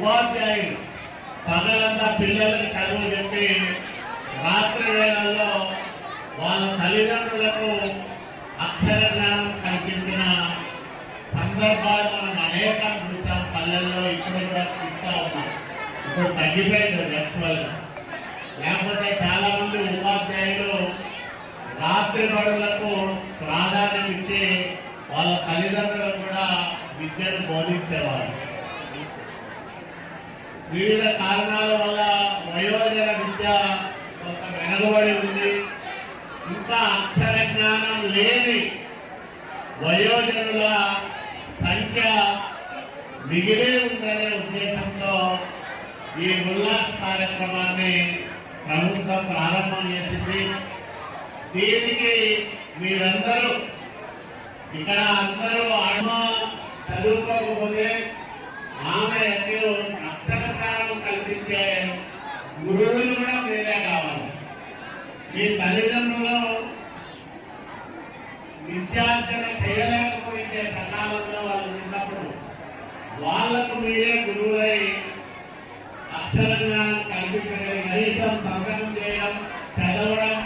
ఉపాధ్యాయులు. పగలంతా పిల్లలకు చదువు చెప్పి రాత్రి వేళల్లో వాళ్ళ తల్లిదండ్రులకు అక్షర జ్ఞానం కల్పించిన సందర్భాలు మనం అనేకం చూసాం పల్లెల్లో ఇప్పుడు కూడా చూస్తా ఉన్నాం. ఇప్పుడు తగ్గిపోయింది యాక్చువల్ లేకపోతే చాలా మంది ఉపాధ్యాయులు రాత్రి బడులకు ప్రాధాన్యం ఇచ్చి వాళ్ళ తల్లిదండ్రులకు కూడా విద్యను బోధించేవారు. వివిధ కారణాల వల్ల వయోజన విద్య కొంత వెనుకబడి ఉంది. ఇంకా అక్షర జ్ఞానం లేని వయోజనుల సంఖ్య మిగిలే ఉందనే ఉద్దేశంతో ఈ ఉల్లాస్ కార్యక్రమాన్ని ప్రభుత్వం ప్రారంభం చేసింది. దీనికి మీరందరూ ఇక్కడ అందరూ అమ్మ చదువుకోకపోతే ఆమె ఎంతో గురువులు కూడా మీరే కావాలి మీ తల్లిదండ్రులు విద్యార్థులు చేయలేకపోయిందే సకాలంలో వాళ్ళు ఉన్నప్పుడు వాళ్ళకు మీరే గురువులై అక్షర జ్ఞానం కల్పించగలిగి కనీసం సంగ్రహం చేయడం చదవడం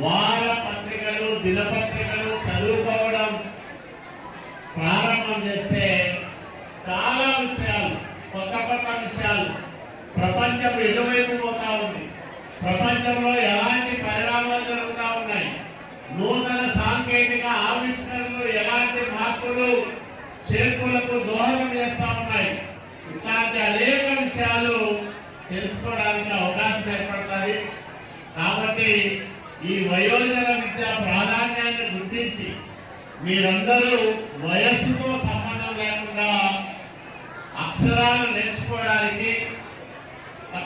వార పత్రికలు దినపత్రికలు చదువుకోవడం ప్రారంభం చేస్తే చాలా విషయాలు ప్రపంచం ఎటువైపు పోతా ఉంది? ప్రపంచంలో ఎలాంటి పరిణామాలు జరుగుతూ ఉన్నాయి? నూతన సాంకేతిక ఆవిష్కరణలు ఎలాంటి మార్పులు చేర్పులకు దోహదం చేస్తా ఉన్నాయి? ఇట్లాంటి అనేక విషయాలు తెలుసుకోవడానికి అవకాశం ఏర్పడుతుంది. కాబట్టి ఈ వయోజన విద్య ప్రాధాన్యాన్ని గుర్తించి మీరందరూ వయస్సుతో సంబంధం లేకుండా అక్షరాలు నేర్చు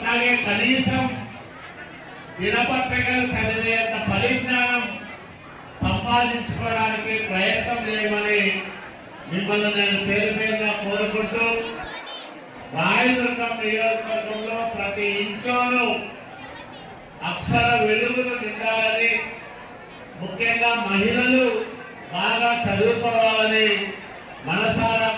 అట్లాగే కనీసం దినపత్రికలు చదివేంత పరిజ్ఞానం సంపాదించుకోవడానికి ప్రయత్నం చేయమని మిమ్మల్ని నేను పేరు పేరుగా కోరుకుంటూ రాయదుర్గం నియోజకవర్గంలో ప్రతి ఇంట్లోనూ అక్షర వెలుగులు నిండాలని ముఖ్యంగా మహిళలు బాగా చదువుకోవాలని మనసారా